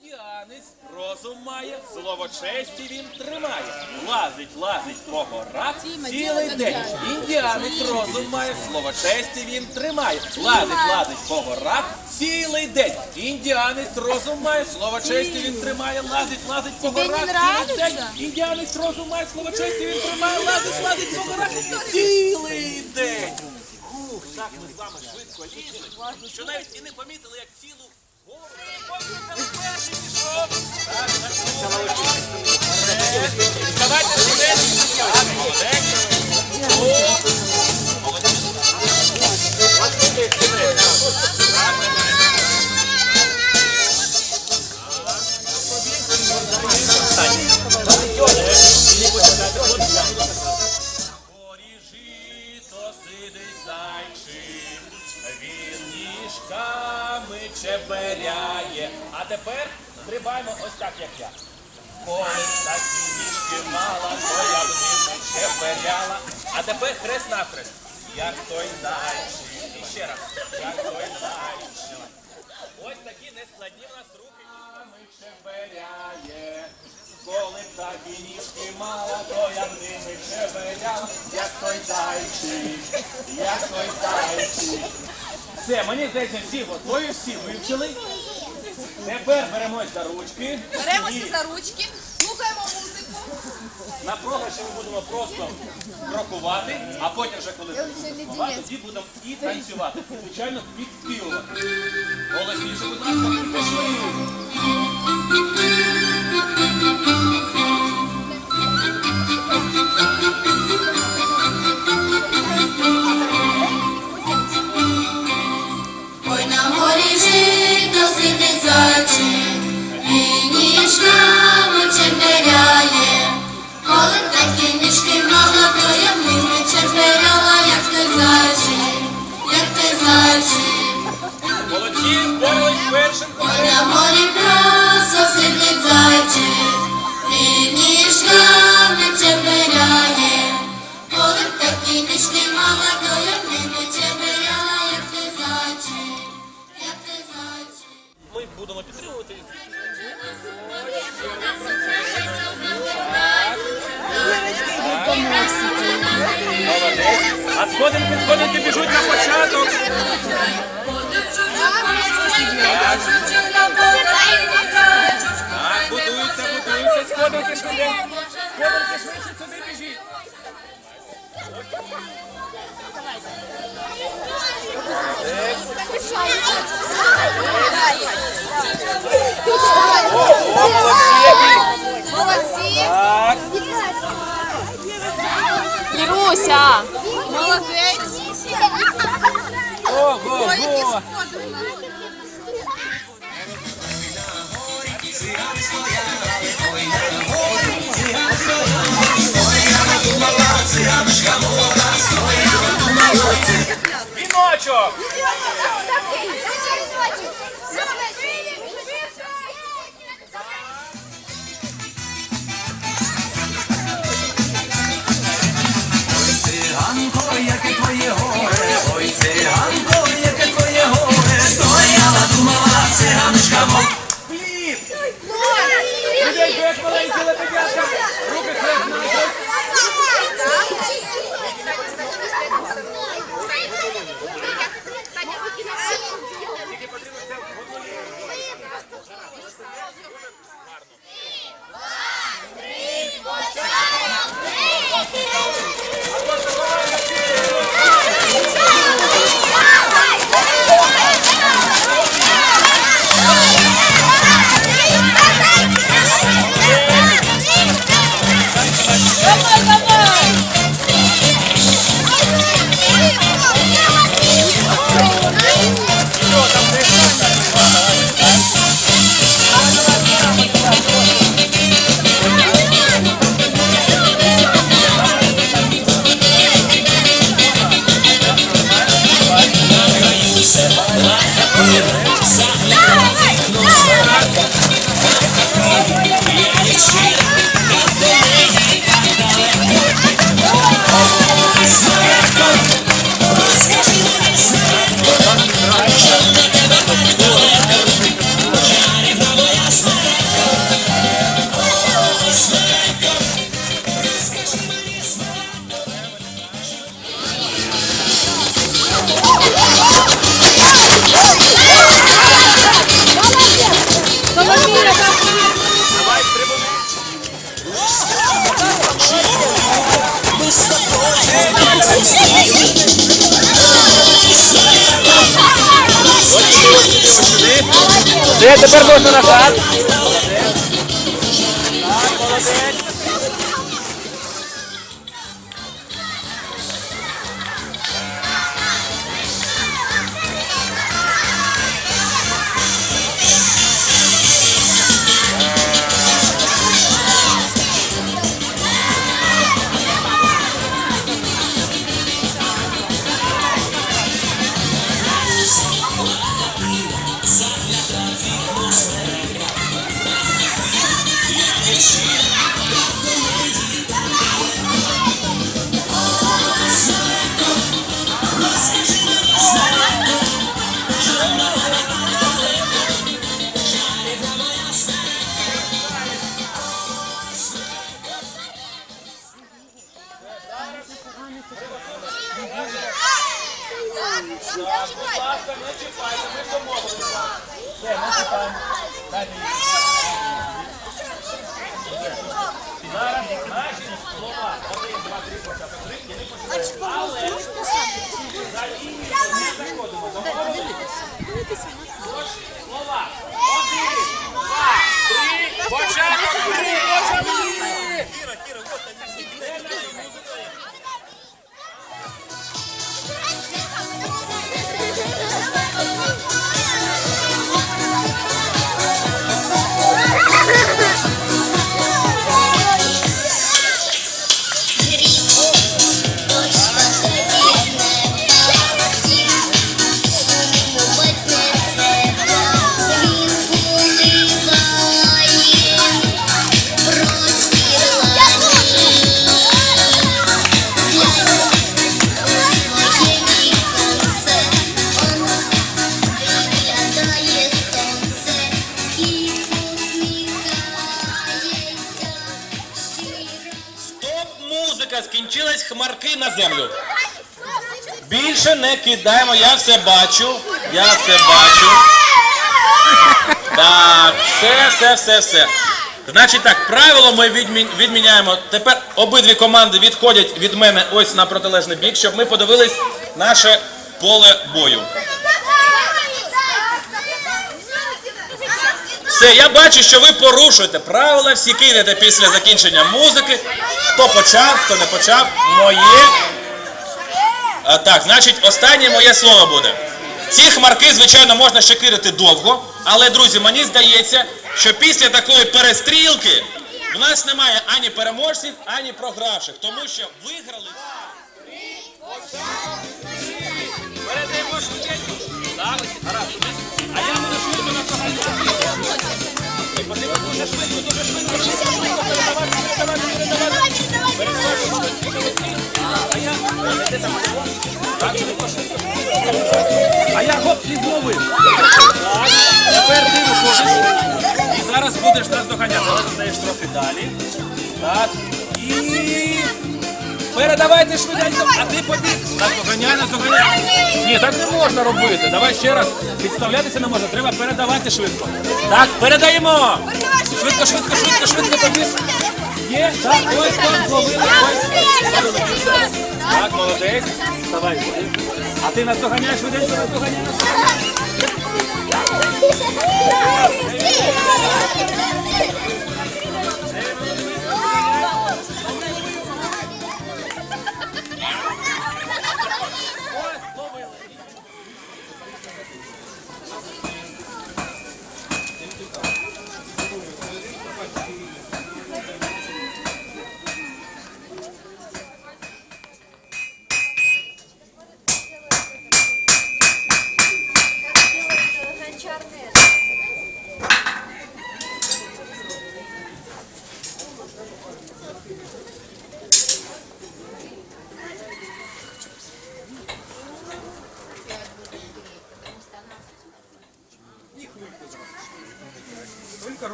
Індіанець розум має, слово честі він тримає. Лазить, лазить по горах цілий день. Індіанець розум має, слово честі він тримає. Лазить, лазить по горах цілий день. Індіанець розум має, слово честі він тримає. Лазить, лазить по Тебе не горах цілий день. Індіанець розум має, слово честі він тримає. Лазить, лазить по горах цілий день. Ух, так ми з вами швидко лізли, що навіть і не помітили, як цілу Thank you. Чеберяє. А тепер стрибаємо ось так, як я. Коли такі ніжки мала, то я б ними чеберяла. А тепер хрест навхрест. Як той зайчик. І ще раз. Як той зайчик. Ось такі нескладні в нас руки. Ми чеберяє. Коли так і ніжки мала, то я б ними чеберяла, як той зайчик, як той зайчик. Все, мені здається, всі готові, всі вивчили. Тепер беремось за ручки. Беремося за ручки, слухаємо музику. на програші ми будемо просто крокувати, а потім вже коли тоді будемо і танцювати. Звичайно, підспівувати. Голосніше, будь ласка, сходинки, сходинки біжуть на початок. Так, будуються, будуються, сходинки швиденько. Сходинки швидше Сюди. Сюди, тепер можна назад. Так, молодець. Будь ласка, не чіпайте, ми домовилися. Все, не чіпаємо. Дайте їй. Зараз наші слова. Один, два, три, початок. Три, і не починаємо. Але за лінію не заходимо. Домовилися? Тож, слова. Один, два, три, початок. Три, музика, скінчилась хмарки на землю. Більше не кидаємо, я все бачу. Я все бачу. Так, все, все, все, все. Значить так, правило ми відмі- відміняємо. Тепер обидві команди відходять від мене ось на протилежний бік, щоб ми подивились наше поле бою. Все, я бачу, що ви порушуєте правила, всі кинете після закінчення музики. Хто почав, хто не почав, моє. Так, значить, останнє моє слово буде. Ці хмарки, звичайно, можна ще кидати довго, але, друзі, мені здається, що після такої перестрілки в нас немає ані переможців, ані програвших, тому що виграли. Передаємо гаразд. А я буду швидко напрограмувати. І потрібно дуже швидко, дуже швидко, швидко передавати, передавати, передавати. Передавати. А я, хоп, і. Тепер ти виходиш. І зараз будеш нас доганяти. Зараз стаєш трохи далі. Так, і... Передавайте швиденько, а ти побіг. Так, доганяй нас, доганяй. Ні, так не можна робити. Давай ще раз. Підставлятися не можна, треба передавати швидко. Так, передаємо. Швидко, швидко, швидко, швидко побіг. Є, так, ось так, зловили, ось. Так, молодець. Давай, сюди. А ти нас доганяєш швиденько, нас доганяєш. Ось,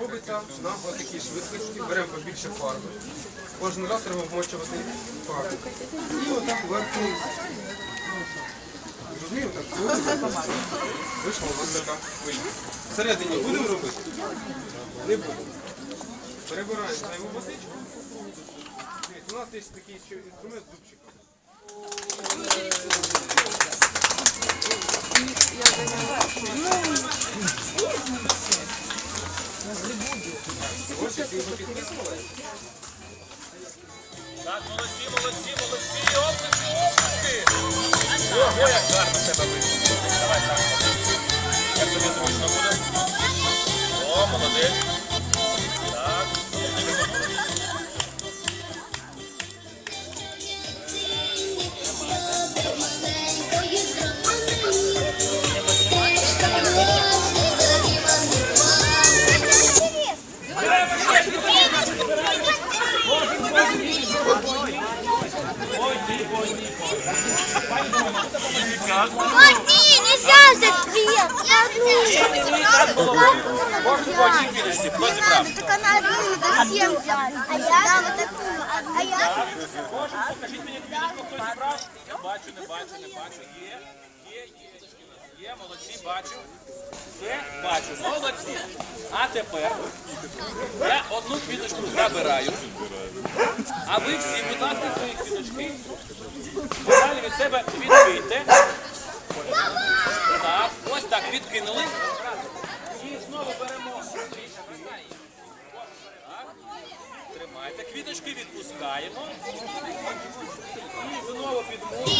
робиться на такій швидкості, беремо побільше фарби. Кожен раз треба вмочувати фарбу. І отак вверху. Розумію, так вийшла у нас така вийшла. Всередині будемо робити? Не будемо. Перебираємо зайву водичку. У нас є такий ще інструмент зубчика. Ось ти? Так, молодці, молодці, молодці, оплески, оплески. Ого, як гарно тебе вийшло. Давай так. Як тобі зручно буде? О, молодець. Мартин, нельзя взять две. Можна по одній квіточці. Хто зібрав? Только на одну надо всем взять. А я вот. А я... Покажіть мені хто зібрав? Я бачу, не бачу, не бачу. Є. Є, молодці, бачу. Є, бачу, молодці. А тепер я одну квіточку забираю. А ви всі, будь ласка, свої квіточки. Далі від себе відкрийте. Так, ось так відкинули. І знову беремо. Тримайте. Квіточки відпускаємо. І знову підмовимо.